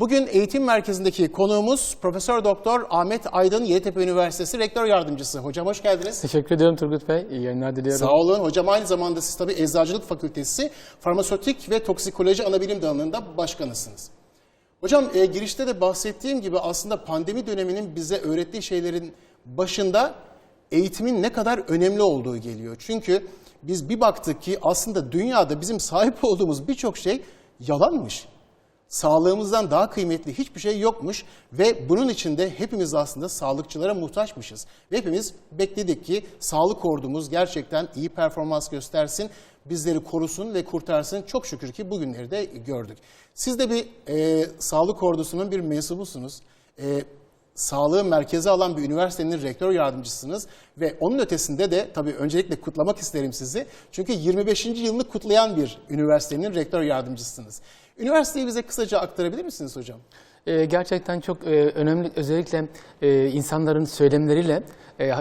Bugün eğitim merkezindeki konuğumuz Profesör Doktor Ahmet Aydın Yeditepe Üniversitesi Rektör Yardımcısı. Hocam hoş geldiniz. Teşekkür ediyorum Turgut Bey. İyi yayınlar diliyorum. Sağ olun. Hocam aynı zamanda siz tabii Eczacılık Fakültesi Farmasötik ve Toksikoloji Anabilim Dalı'nda başkanısınız. Hocam e, girişte de bahsettiğim gibi aslında pandemi döneminin bize öğrettiği şeylerin başında eğitimin ne kadar önemli olduğu geliyor. Çünkü biz bir baktık ki aslında dünyada bizim sahip olduğumuz birçok şey yalanmış. Sağlığımızdan daha kıymetli hiçbir şey yokmuş ve bunun içinde hepimiz aslında sağlıkçılara muhtaçmışız. Ve hepimiz bekledik ki sağlık ordumuz gerçekten iyi performans göstersin, bizleri korusun ve kurtarsın. Çok şükür ki bugünleri de gördük. Siz de bir e, sağlık ordusunun bir mensubusunuz. E, sağlığı merkeze alan bir üniversitenin rektör yardımcısınız ve onun ötesinde de tabii öncelikle kutlamak isterim sizi. Çünkü 25. yılını kutlayan bir üniversitenin rektör yardımcısınız. Üniversiteyi bize kısaca aktarabilir misiniz hocam? Ee, gerçekten çok e, önemli özellikle e, insanların söylemleriyle e, e,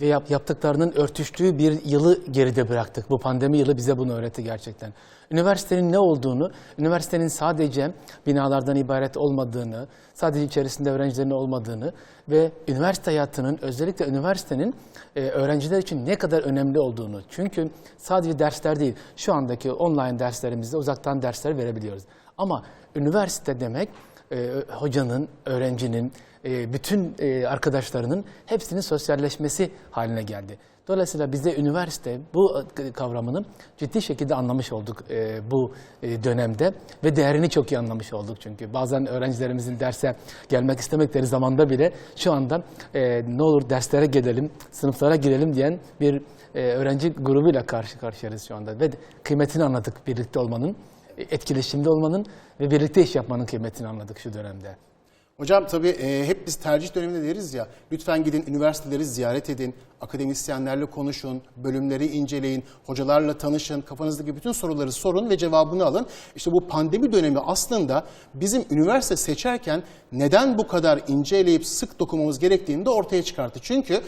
ve yap, yaptıklarının örtüştüğü bir yılı geride bıraktık. Bu pandemi yılı bize bunu öğretti gerçekten. Üniversitenin ne olduğunu, üniversitenin sadece binalardan ibaret olmadığını, sadece içerisinde öğrencilerin olmadığını ve üniversite hayatının özellikle üniversitenin e, öğrenciler için ne kadar önemli olduğunu. Çünkü sadece dersler değil, şu andaki online derslerimizde uzaktan dersler verebiliyoruz. Ama üniversite demek e, hocanın, öğrencinin, e, bütün e, arkadaşlarının hepsinin sosyalleşmesi haline geldi. Dolayısıyla bize üniversite bu kavramını ciddi şekilde anlamış olduk e, bu e, dönemde ve değerini çok iyi anlamış olduk çünkü. Bazen öğrencilerimizin derse gelmek istemekleri zamanda bile şu anda e, ne olur derslere gidelim, sınıflara gidelim diyen bir e, öğrenci grubuyla karşı karşıyayız şu anda ve kıymetini anladık birlikte olmanın, etkileşimde olmanın ve birlikte iş yapmanın kıymetini anladık şu dönemde. Hocam tabii e, hep biz tercih döneminde deriz ya, lütfen gidin üniversiteleri ziyaret edin, akademisyenlerle konuşun, bölümleri inceleyin, hocalarla tanışın, kafanızdaki bütün soruları sorun ve cevabını alın. İşte bu pandemi dönemi aslında bizim üniversite seçerken neden bu kadar inceleyip sık dokunmamız gerektiğini de ortaya çıkarttı. Çünkü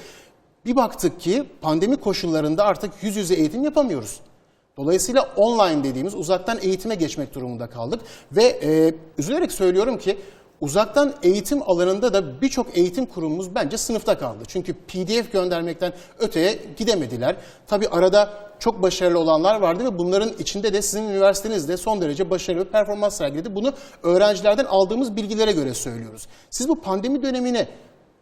bir baktık ki pandemi koşullarında artık yüz yüze eğitim yapamıyoruz. Dolayısıyla online dediğimiz uzaktan eğitime geçmek durumunda kaldık ve e, üzülerek söylüyorum ki uzaktan eğitim alanında da birçok eğitim kurumumuz bence sınıfta kaldı. Çünkü PDF göndermekten öteye gidemediler. Tabii arada çok başarılı olanlar vardı ve bunların içinde de sizin üniversiteniz de son derece başarılı bir performans sergiledi. Bunu öğrencilerden aldığımız bilgilere göre söylüyoruz. Siz bu pandemi dönemine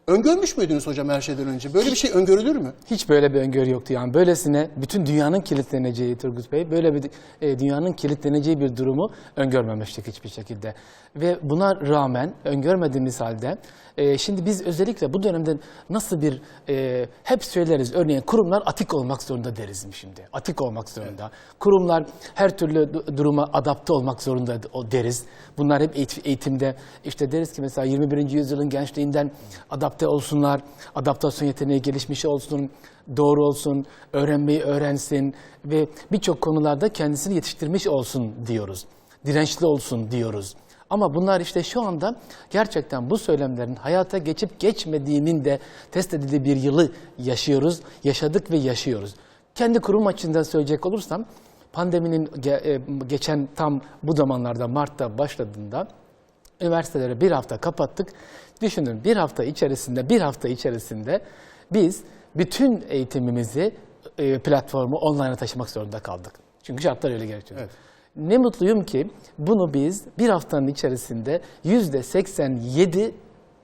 öngörmüş müydünüz hocam her şeyden önce? Böyle bir şey öngörülür mü? Hiç böyle bir öngörü yoktu yani. Böylesine bütün dünyanın kilitleneceği Turgut Bey, böyle bir e, dünyanın kilitleneceği bir durumu öngörmemiştik hiçbir şekilde. Ve buna rağmen öngörmediğimiz halde e, şimdi biz özellikle bu dönemde nasıl bir e, hep söyleriz örneğin kurumlar atik olmak zorunda deriz şimdi. Atik olmak zorunda. Kurumlar her türlü du- duruma adapte olmak zorunda deriz. Bunlar hep eğit- eğitimde işte deriz ki mesela 21. yüzyılın gençliğinden adapte olsunlar, adaptasyon yeteneği gelişmiş olsun, doğru olsun, öğrenmeyi öğrensin ve birçok konularda kendisini yetiştirmiş olsun diyoruz. Dirençli olsun diyoruz. Ama bunlar işte şu anda gerçekten bu söylemlerin hayata geçip geçmediğinin de test edildiği bir yılı yaşıyoruz, yaşadık ve yaşıyoruz. Kendi kurum açısından söyleyecek olursam pandeminin e, geçen tam bu zamanlarda Mart'ta başladığında üniversiteleri bir hafta kapattık. Düşünün bir hafta içerisinde, bir hafta içerisinde biz bütün eğitimimizi e, platformu online'a taşımak zorunda kaldık. Çünkü şartlar öyle gerekiyor. Evet. Ne mutluyum ki bunu biz bir haftanın içerisinde yüzde 87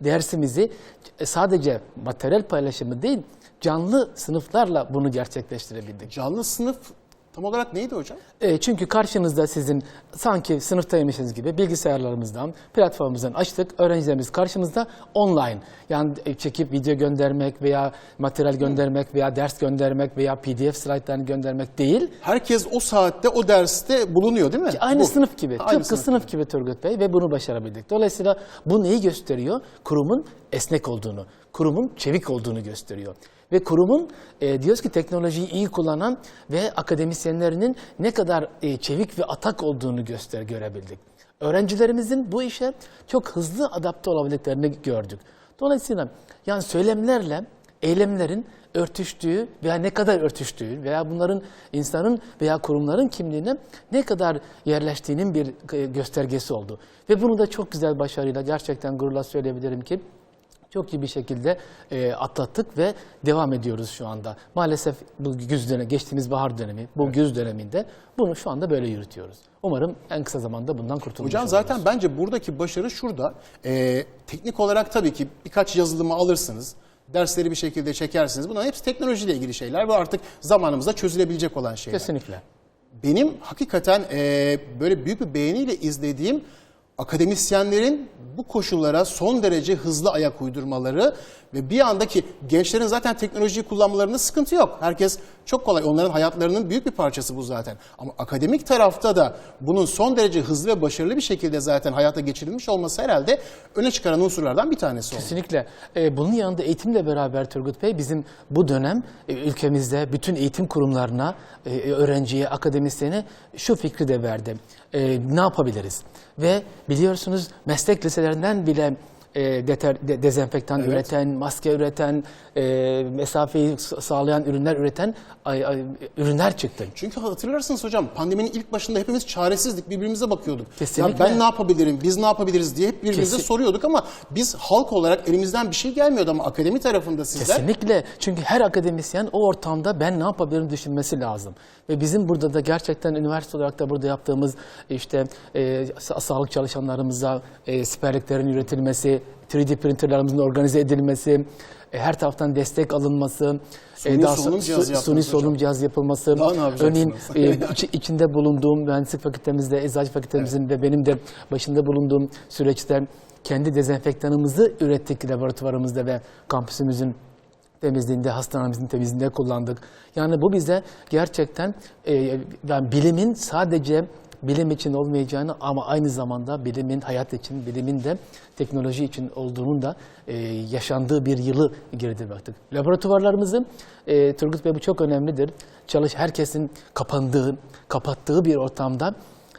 dersimizi e, sadece materyal paylaşımı değil, canlı sınıflarla bunu gerçekleştirebildik. Canlı sınıf tam olarak neydi hocam? E, çünkü karşınızda sizin sanki sınıftaymışsınız gibi bilgisayarlarımızdan, platformumuzdan açtık. Öğrencilerimiz karşımızda online. Yani e, çekip video göndermek veya materyal göndermek veya ders göndermek veya pdf slaytlarını göndermek değil. Herkes o saatte o derste bulunuyor değil mi? Aynı Bu. sınıf gibi, Aynı tıpkı sınıf, gibi Turgut Bey ve bunu başarabildik. Dolayısıyla bu neyi gösteriyor? Kurumun esnek olduğunu, kurumun çevik olduğunu gösteriyor. Ve kurumun e, diyoruz ki teknolojiyi iyi kullanan ve akademisyenlerinin ne kadar e, çevik ve atak olduğunu göster görebildik. Öğrencilerimizin bu işe çok hızlı adapte olabildiklerini gördük. Dolayısıyla yani söylemlerle eylemlerin örtüştüğü veya ne kadar örtüştüğü veya bunların insanın veya kurumların kimliğine ne kadar yerleştiğinin bir e, göstergesi oldu. Ve bunu da çok güzel başarıyla gerçekten gururla söyleyebilirim ki çok iyi bir şekilde e, atlattık ve devam ediyoruz şu anda. Maalesef bu güz dönemi, geçtiğimiz bahar dönemi, bu güz döneminde bunu şu anda böyle yürütüyoruz. Umarım en kısa zamanda bundan kurtulmuş Hocam oluruz. zaten bence buradaki başarı şurada. Ee, teknik olarak tabii ki birkaç yazılımı alırsınız. Dersleri bir şekilde çekersiniz. Bunların hepsi teknolojiyle ilgili şeyler ve artık zamanımızda çözülebilecek olan şeyler. Kesinlikle. Benim hakikaten e, böyle büyük bir beğeniyle izlediğim akademisyenlerin bu koşullara son derece hızlı ayak uydurmaları ve bir andaki gençlerin zaten teknolojiyi kullanmalarında sıkıntı yok. Herkes çok kolay. Onların hayatlarının büyük bir parçası bu zaten. Ama akademik tarafta da bunun son derece hızlı ve başarılı bir şekilde zaten hayata geçirilmiş olması herhalde öne çıkaran unsurlardan bir tanesi oldu. Kesinlikle. Ee, bunun yanında eğitimle beraber Turgut Bey bizim bu dönem e, ülkemizde bütün eğitim kurumlarına, e, öğrenciye, akademisyene şu fikri de verdi. E, ne yapabiliriz? Ve biliyorsunuz meslek liselerinden bile e, deter, de- dezenfektan üreten, maske üreten, e, mesafeyi sağlayan ürünler üreten ay- ay- ürünler çıktı. Çünkü hatırlarsınız hocam pandeminin ilk başında hepimiz çaresizdik birbirimize bakıyorduk. Kesinlikle. Ya ben ne yapabilirim, biz ne yapabiliriz diye hep birbirimize Kesin- soruyorduk ama biz halk olarak elimizden bir şey gelmiyordu ama akademi tarafında sizler Kesinlikle. Çünkü her akademisyen o ortamda ben ne yapabilirim düşünmesi lazım. Ve bizim burada da gerçekten üniversite olarak da burada yaptığımız işte e, sa- sağlık çalışanlarımıza e, siperliklerin üretilmesi, 3D printerlarımızın organize edilmesi, e, her taraftan destek alınması, Suni daha solunum yaptınız suni solunum cihazı yapılması. Daha ne yapacaksınız? Örneğin e, içi- içinde bulunduğum mühendislik fakültemizde, eczacı fakültemizin ve benim de başında bulunduğum süreçte kendi dezenfektanımızı ürettik laboratuvarımızda ve kampüsümüzün temizliğinde, hastanemizin temizliğinde kullandık. Yani bu bize gerçekten e, yani bilimin sadece bilim için olmayacağını ama aynı zamanda bilimin hayat için, bilimin de teknoloji için olduğunun da e, yaşandığı bir yılı geride bıraktık. Laboratuvarlarımızı, e, Turgut Bey bu çok önemlidir. Çalış herkesin kapandığı, kapattığı bir ortamda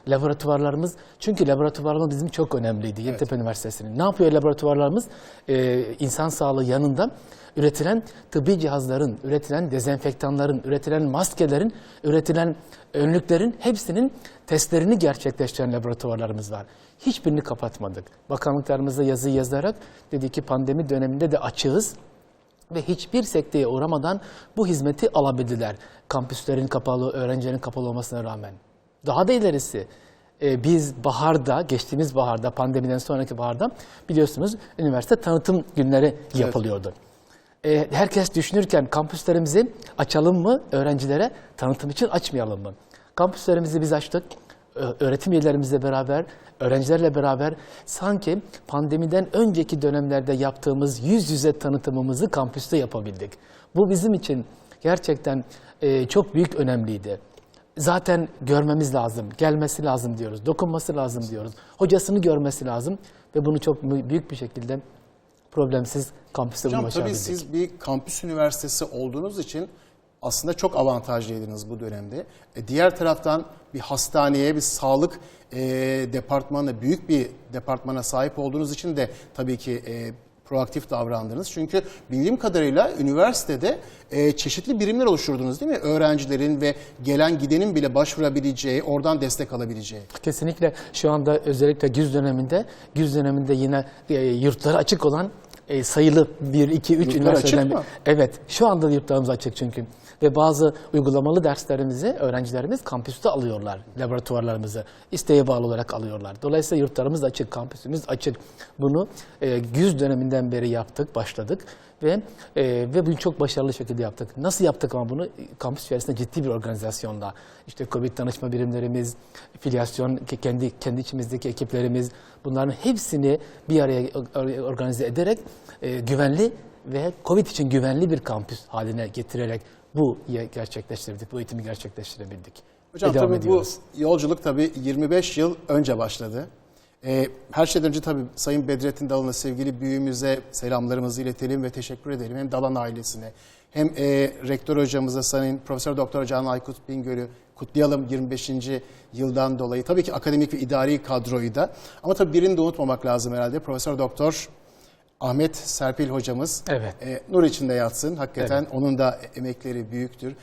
laboratuvarlarımız, çünkü laboratuvarlarımız bizim çok önemliydi Yeditepe Üniversitesi'nin. Ne yapıyor laboratuvarlarımız? Ee, insan sağlığı yanında üretilen tıbbi cihazların, üretilen dezenfektanların, üretilen maskelerin, üretilen önlüklerin hepsinin testlerini gerçekleştiren laboratuvarlarımız var. Hiçbirini kapatmadık. Bakanlıklarımıza yazı yazarak dedi ki pandemi döneminde de açığız ve hiçbir sekteye uğramadan bu hizmeti alabildiler. Kampüslerin kapalı, öğrencilerin kapalı olmasına rağmen. Daha da ilerisi e, biz baharda, geçtiğimiz baharda, pandemiden sonraki baharda biliyorsunuz üniversite tanıtım günleri yapılıyordu. E, herkes düşünürken kampüslerimizi açalım mı öğrencilere, tanıtım için açmayalım mı? Kampüslerimizi biz açtık. Ö- Öğretim üyelerimizle beraber, öğrencilerle beraber sanki pandemiden önceki dönemlerde yaptığımız yüz yüze tanıtımımızı kampüste yapabildik. Bu bizim için gerçekten e, çok büyük önemliydi. Zaten görmemiz lazım, gelmesi lazım diyoruz, dokunması lazım diyoruz. Hocasını görmesi lazım ve bunu çok büyük bir şekilde problemsiz kampüste bunu Hocam tabii başarabildik. siz bir kampüs üniversitesi olduğunuz için aslında çok avantajlıydınız bu dönemde. E, diğer taraftan bir hastaneye, bir sağlık e, departmanı, büyük bir departmana sahip olduğunuz için de tabii ki e, proaktif davrandınız. Çünkü bildiğim kadarıyla üniversitede e, çeşitli birimler oluşturdunuz değil mi? Öğrencilerin ve gelen gidenin bile başvurabileceği, oradan destek alabileceği. Kesinlikle şu anda özellikle güz döneminde, güz döneminde yine e, yurtları açık olan e, sayılı 1, 2, 3 Yurtlar üniversiteden... açık mı? Evet, şu anda yurtlarımız açık çünkü. Ve bazı uygulamalı derslerimizi öğrencilerimiz kampüste alıyorlar, laboratuvarlarımızı. isteğe bağlı olarak alıyorlar. Dolayısıyla yurtlarımız açık, kampüsümüz açık. Bunu e, güz döneminden beri yaptık, başladık. Ve e, ve bunu çok başarılı şekilde yaptık. Nasıl yaptık ama bunu? Kampüs içerisinde ciddi bir organizasyonla. İşte COVID danışma birimlerimiz, filyasyon, ke- kendi kendi içimizdeki ekiplerimiz, bunların hepsini bir araya or- organize ederek e, güvenli ve COVID için güvenli bir kampüs haline getirerek bu gerçekleştirdik, bu eğitimi gerçekleştirebildik. Hocam tabii ediyoruz. bu yolculuk tabii 25 yıl önce başladı. Ee, her şeyden önce tabii Sayın Bedrettin Dalan'a sevgili büyüğümüze selamlarımızı iletelim ve teşekkür edelim. Hem Dalan ailesine hem e, rektör hocamıza Sayın Profesör Doktor Can Aykut Bingöl'ü kutlayalım 25. yıldan dolayı. Tabii ki akademik ve idari kadroyu da. Ama tabii birini de unutmamak lazım herhalde. Profesör Doktor Ahmet Serpil hocamız. Evet. E, nur içinde yatsın. Hakikaten onun da emekleri büyüktür.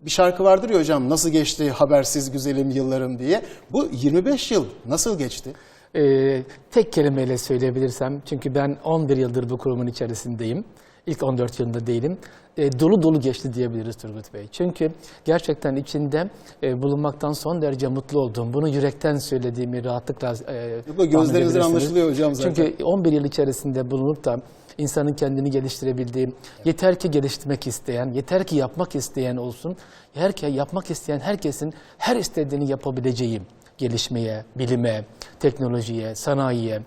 Bir şarkı vardır ya hocam nasıl geçti habersiz güzelim yıllarım diye. Bu 25 yıl nasıl geçti? Ee, tek kelimeyle söyleyebilirsem, çünkü ben 11 yıldır bu kurumun içerisindeyim. İlk 14 yılında değilim. Ee, dolu dolu geçti diyebiliriz Turgut Bey. Çünkü gerçekten içinde e, bulunmaktan son derece mutlu olduğum, bunu yürekten söylediğimi rahatlıkla e, Yok, gözlerinizden anlaşılıyor hocam zaten. Çünkü 11 yıl içerisinde bulunup da insanın kendini geliştirebildiği, yeter ki geliştirmek isteyen, yeter ki yapmak isteyen olsun, her yapmak isteyen herkesin her istediğini yapabileceği gelişmeye, bilime, teknolojiye, sanayiye,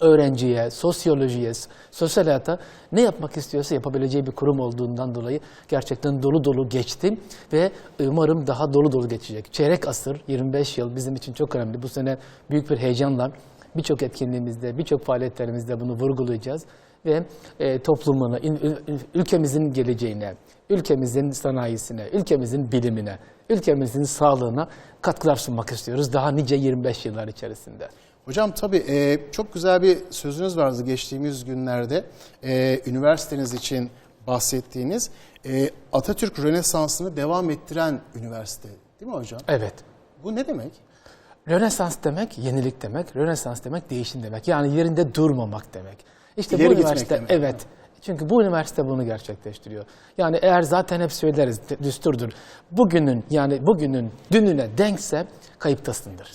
öğrenciye, sosyolojiye, sosyal hayata ne yapmak istiyorsa yapabileceği bir kurum olduğundan dolayı gerçekten dolu dolu geçti ve umarım daha dolu dolu geçecek. Çeyrek asır, 25 yıl bizim için çok önemli. Bu sene büyük bir heyecanla birçok etkinliğimizde, birçok faaliyetlerimizde bunu vurgulayacağız ve e, toplumuna, in- ül- ülkemizin geleceğine, ülkemizin sanayisine, ülkemizin bilimine, ülkemizin sağlığına katkılar sunmak istiyoruz daha nice 25 yıllar içerisinde. Hocam tabii e, çok güzel bir sözünüz vardı geçtiğimiz günlerde. E, üniversiteniz için bahsettiğiniz e, Atatürk Rönesansı'nı devam ettiren üniversite değil mi hocam? Evet. Bu ne demek? Rönesans demek yenilik demek, Rönesans demek değişim demek. Yani yerinde durmamak demek. İşte İleri bu üniversite demek. evet. Çünkü bu üniversite bunu gerçekleştiriyor. Yani eğer zaten hep söyleriz düsturdur. Bugünün yani bugünün dününe denkse kayıptasındır.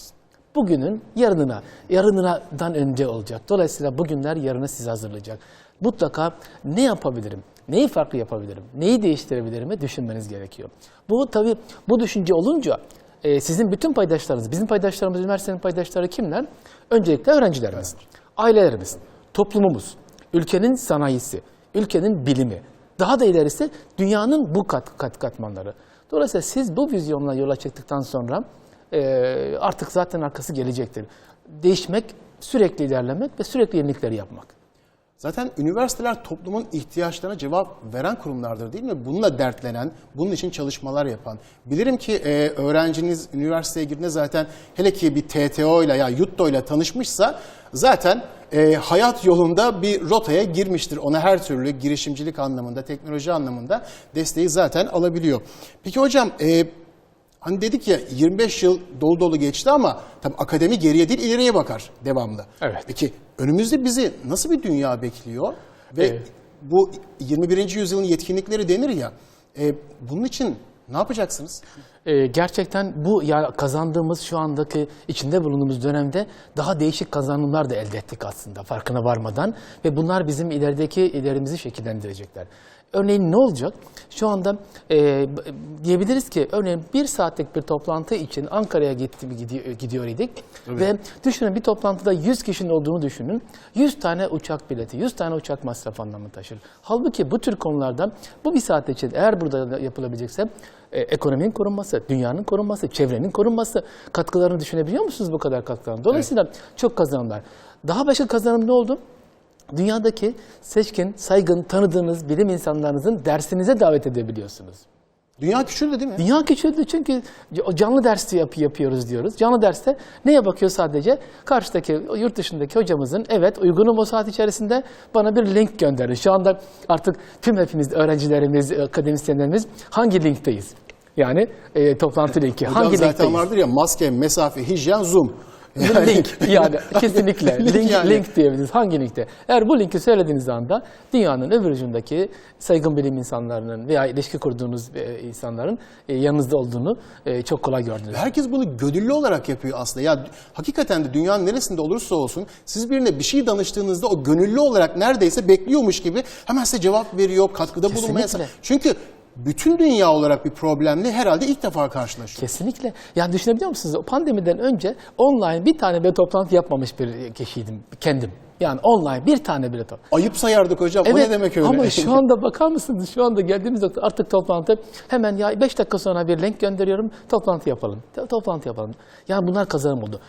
Bugünün yarınına, yarınından önce olacak. Dolayısıyla bugünler yarını size hazırlayacak. Mutlaka ne yapabilirim? Neyi farklı yapabilirim? Neyi değiştirebilirim? düşünmeniz gerekiyor. Bu tabii bu düşünce olunca e, sizin bütün paydaşlarınız, bizim paydaşlarımız, üniversitenin paydaşları kimler? Öncelikle öğrencilerimiz, ailelerimiz, toplumumuz, ülkenin sanayisi, ülkenin bilimi. Daha da ilerisi dünyanın bu kat, kat katmanları. Dolayısıyla siz bu vizyonla yola çıktıktan sonra e, artık zaten arkası gelecektir. Değişmek, sürekli ilerlemek ve sürekli yenilikleri yapmak. Zaten üniversiteler toplumun ihtiyaçlarına cevap veren kurumlardır değil mi? Bununla dertlenen, bunun için çalışmalar yapan. Bilirim ki e, öğrenciniz üniversiteye girdiğinde zaten hele ki bir TTO ile ya Yutto ile tanışmışsa zaten e, hayat yolunda bir rotaya girmiştir. Ona her türlü girişimcilik anlamında, teknoloji anlamında desteği zaten alabiliyor. Peki hocam e, Hani dedik ya 25 yıl dolu dolu geçti ama tabii akademi geriye değil ileriye bakar devamlı. Evet. Peki önümüzde bizi nasıl bir dünya bekliyor? Ve Evet. bu 21. yüzyılın yetkinlikleri denir ya. e, bunun için ne yapacaksınız? Ee, gerçekten bu ya kazandığımız şu andaki içinde bulunduğumuz dönemde daha değişik kazanımlar da elde ettik aslında farkına varmadan ve bunlar bizim ilerideki ilerimizi şekillendirecekler. Örneğin ne olacak? Şu anda e, diyebiliriz ki örneğin bir saatlik bir toplantı için Ankara'ya gitti, gidiyor, gidiyor idik ve düşünün bir toplantıda 100 kişinin olduğunu düşünün. 100 tane uçak bileti, 100 tane uçak masrafı anlamı taşır. Halbuki bu tür konularda bu bir saat için eğer burada da yapılabilecekse e, ekonominin korunması, dünyanın korunması, çevrenin korunması katkılarını düşünebiliyor musunuz bu kadar katkılarını? Dolayısıyla çok kazanımlar. Daha başka kazanım ne oldu? Dünyadaki seçkin, saygın, tanıdığınız bilim insanlarınızın dersinize davet edebiliyorsunuz. Dünya küçüldü değil mi? Dünya küçüldü çünkü canlı dersi yap, yapıyoruz diyoruz. Canlı derste neye bakıyor sadece? Karşıdaki, yurt dışındaki hocamızın evet uygunum o saat içerisinde bana bir link gönderin. Şu anda artık tüm hepimiz öğrencilerimiz, akademisyenlerimiz hangi linkteyiz? Yani e, toplantı linki. Hocam hangi zaten linkteyiz? vardır ya maske, mesafe, hijyen, zoom. Link yani kesinlikle Link link, yani. link diyebiliriz. Hangi linkte? Eğer bu linki söylediğiniz anda dünyanın öbür ucundaki saygın bilim insanlarının veya ilişki kurduğunuz e, insanların e, yanınızda olduğunu e, çok kolay gördünüz. Herkes bunu gönüllü olarak yapıyor aslında. Ya hakikaten de dünyanın neresinde olursa olsun siz birine bir şey danıştığınızda o gönüllü olarak neredeyse bekliyormuş gibi hemen size cevap veriyor, katkıda bulunmaya. Çünkü bütün dünya olarak bir problemle herhalde ilk defa karşılaşıyor. Kesinlikle. Yani düşünebiliyor musunuz? O pandemiden önce online bir tane bile toplantı yapmamış bir kişiydim kendim. Yani online bir tane bile toplantı. Ayıp sayardık hocam. o ne demek öyle? Ama şu anda bakar mısınız? Şu anda geldiğimiz nokta artık toplantı hemen ya 5 dakika sonra bir link gönderiyorum. Toplantı yapalım. To- Toplantı yapalım. Yani bunlar kazanım oldu.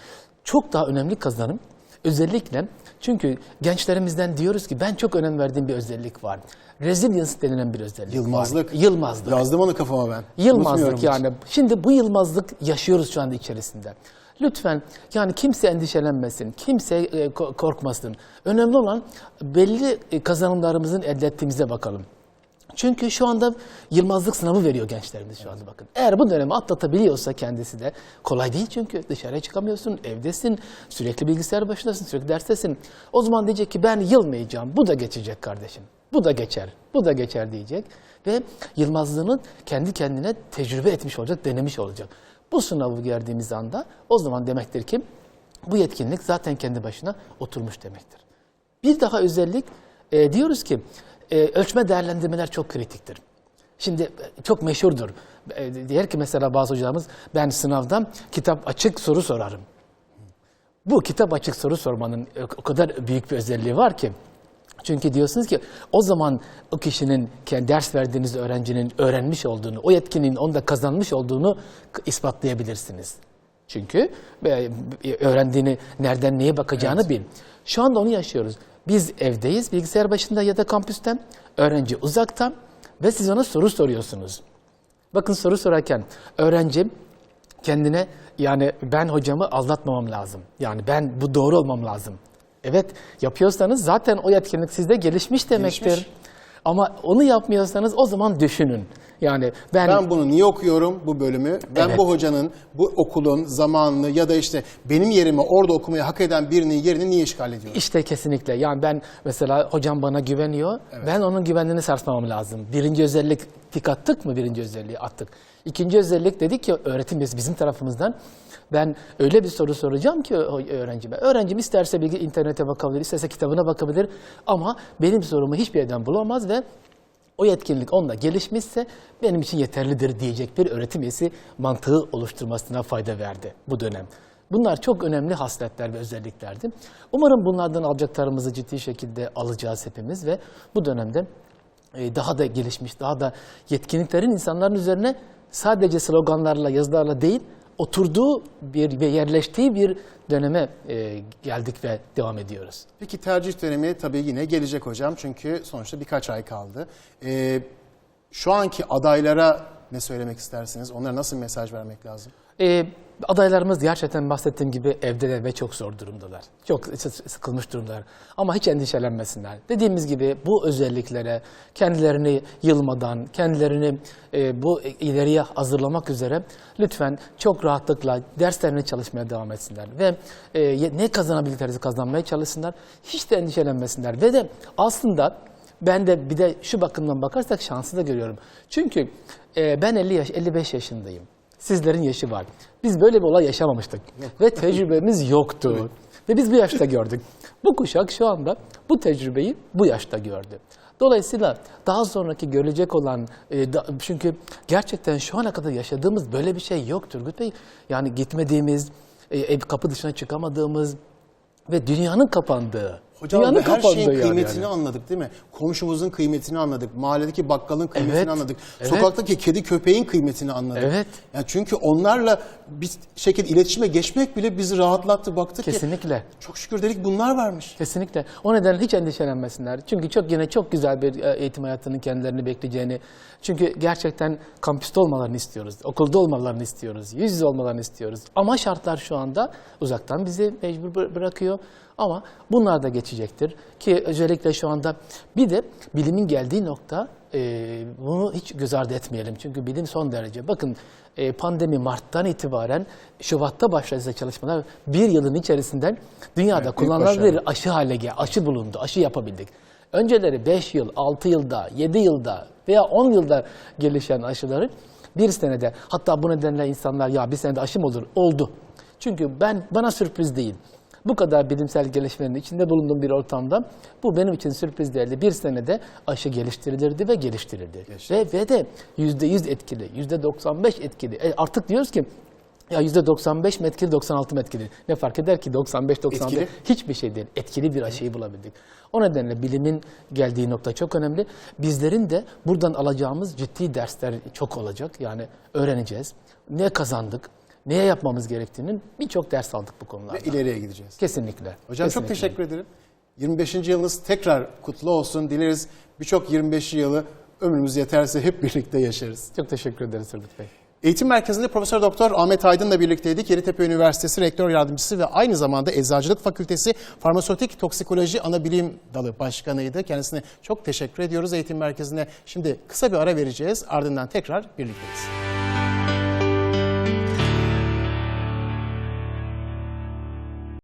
Çok daha önemli kazanım. Özellikle çünkü gençlerimizden diyoruz ki ben çok önem verdiğim bir özellik var. Resilience denilen bir özellik Yılmazlık. var. Yılmazlık. Yazdım onu kafama ben. Yılmazlık Unutmuyorum hiç. yani. Şimdi bu yılmazlık yaşıyoruz şu anda içerisinde. Lütfen yani kimse endişelenmesin, kimse e, ko- korkmasın. Önemli olan belli e, kazanımlarımızın elde ettiğimize bakalım. Çünkü şu anda Yılmazlık sınavı veriyor gençlerimiz şu anda bakın. Eğer bu dönemi atlatabiliyorsa kendisi de kolay değil çünkü dışarıya çıkamıyorsun, evdesin, sürekli bilgisayar başındasın, sürekli derstesin. O zaman diyecek ki ben yılmayacağım, bu da geçecek kardeşim. Bu da geçer, bu da geçer diyecek. Ve Yılmazlığını kendi kendine tecrübe etmiş olacak, denemiş olacak. Bu sınavı geldiğimiz anda o zaman demektir ki bu yetkinlik zaten kendi başına oturmuş demektir. Bir daha özellik e, diyoruz ki e, ölçme değerlendirmeler çok kritiktir. Şimdi e, çok meşhurdur. E, diğer ki mesela bazı hocamız ben sınavda kitap açık soru sorarım. Bu kitap açık soru sormanın o kadar büyük bir özelliği var ki. Çünkü diyorsunuz ki o zaman o kişinin kendi ders verdiğiniz öğrencinin öğrenmiş olduğunu, o yetkinin onda kazanmış olduğunu ispatlayabilirsiniz. Çünkü e, öğrendiğini, nereden neye bakacağını bil. Şu anda onu yaşıyoruz. Biz evdeyiz, bilgisayar başında ya da kampüste, öğrenci uzakta ve siz ona soru soruyorsunuz. Bakın soru sorarken öğrenci kendine yani ben hocamı aldatmamam lazım. Yani ben bu doğru olmam lazım. Evet yapıyorsanız zaten o yetkinlik sizde gelişmiş demektir. Gelişmiş. Ama onu yapmıyorsanız o zaman düşünün. Yani ben, Ben bunu niye okuyorum bu bölümü? Ben Evet. bu hocanın, bu okulun zamanını ya da işte benim yerime orada okumayı hak eden birinin yerini niye işgal ediyorum? işte kesinlikle yani ben mesela hocam bana güveniyor. Ben onun güvenliğini sarsmamam lazım. Birinci özellik tik attık mı birinci özelliği attık. İkinci özellik dedik ki öğretim biz- bizim tarafımızdan ben öyle bir soru soracağım ki öğrencime. Öğrencim isterse bilgi internete bakabilir, isterse kitabına bakabilir ama benim sorumu hiçbir yerden bulamaz ve o yetkinlik onda gelişmişse benim için yeterlidir diyecek bir öğretim üyesi mantığı oluşturmasına fayda verdi bu dönem. Bunlar çok önemli hasletler ve özelliklerdi. Umarım bunlardan alacaklarımızı ciddi şekilde alacağız hepimiz ve bu dönemde e, daha da gelişmiş, daha da yetkinliklerin insanların üzerine sadece sloganlarla, yazılarla değil, oturduğu bir ve yerleştiği bir döneme e, geldik ve devam ediyoruz. Peki tercih dönemi tabii yine gelecek hocam çünkü sonuçta birkaç ay kaldı. Ee, şu anki adaylara ne söylemek istersiniz? Onlara nasıl mesaj vermek lazım? Ee, adaylarımız gerçekten bahsettiğim gibi evde ve çok zor durumdalar. Çok sı- sıkılmış durumdalar. Ama hiç endişelenmesinler. Dediğimiz gibi bu özelliklere kendilerini yılmadan, kendilerini e, bu ileriye hazırlamak üzere lütfen çok rahatlıkla derslerine çalışmaya devam etsinler. Ve e, ne kazanabildiklerini kazanmaya çalışsınlar. Hiç de endişelenmesinler. Ve de aslında ben de bir de şu bakımdan bakarsak şansı da görüyorum. Çünkü e, ben 50 yaş, 55 yaşındayım. Sizlerin yaşı var. Biz böyle bir olay yaşamamıştık. Ve tecrübemiz yoktu. Ve biz bu yaşta gördük. Bu kuşak şu anda bu tecrübeyi bu yaşta gördü. Dolayısıyla daha sonraki görülecek olan, e, da- çünkü gerçekten şu ana kadar yaşadığımız böyle bir şey yok Turgut Bey. Yani gitmediğimiz, e, kapı dışına çıkamadığımız ve dünyanın kapandığı. Hocam dünyanın her şeyin kıymetini yani. anladık değil mi? Komşumuzun kıymetini anladık. Mahalledeki bakkalın kıymetini Evet, anladık. evet. Sokaktaki kedi köpeğin kıymetini anladık. Evet. Yani çünkü onlarla bir şekilde iletişime geçmek bile bizi rahatlattı. Baktık ki Kesinlikle. çok şükür dedik bunlar varmış. Kesinlikle. O nedenle hiç endişelenmesinler. Çünkü çok yine çok güzel bir e, eğitim hayatının kendilerini bekleyeceğini. Çünkü gerçekten kampüste olmalarını istiyoruz. Okulda olmalarını istiyoruz. Yüz yüze olmalarını istiyoruz. Ama şartlar şu anda uzaktan bizi mecbur bı- bırakıyor. Ama bunlar da geçecektir. Ki özellikle şu anda bir de bilimin geldiği nokta e, bunu hiç göz ardı etmeyelim. Çünkü bilim son derece. Bakın e, pandemi Mart'tan itibaren Şubat'ta başladı çalışmalar. Bir yılın içerisinde dünyada büyük kullanılabilir aşı hale gel, aşı bulundu, aşı yapabildik. Önceleri 5 yıl, 6 yılda, 7 yılda veya 10 yılda gelişen aşıları bir senede hatta bu nedenle insanlar ya bir senede aşı mı olur? Oldu. Çünkü ben bana sürpriz değil. Bu kadar bilimsel gelişmenin içinde bulunduğum bir ortamda bu benim için sürpriz değildi. Bir senede aşı geliştirilirdi ve geliştirildi. Ve, ve de %100 etkili, %95 etkili. E artık diyoruz ki ya %95 mi etkili, 96 mı etkili? Ne fark eder ki 95-95? Etkili. Hiçbir şey değil. Etkili bir aşıyı bulabildik. O nedenle bilimin geldiği nokta çok önemli. Bizlerin de buradan alacağımız ciddi dersler çok olacak. Yani öğreneceğiz. Ne kazandık, neye yapmamız gerektiğinin birçok ders aldık bu konularda. Ve ileriye gideceğiz. Kesinlikle. Hocam kesinlikle. çok teşekkür ederim. 25. yılınız tekrar kutlu olsun dileriz. Birçok 25. yılı ömrümüz yeterse hep birlikte yaşarız. Çok teşekkür ederiz Turgut Bey. Eğitim Merkezi'nde Profesör Doktor Ahmet Aydın'la birlikteydik. Yeditepe Üniversitesi Rektör Yardımcısı ve aynı zamanda Eczacılık Fakültesi Farmasötik Toksikoloji Anabilim Dalı Başkanıydı. Kendisine çok teşekkür ediyoruz Eğitim Merkezi'ne. Şimdi kısa bir ara vereceğiz. Ardından tekrar birlikteyiz.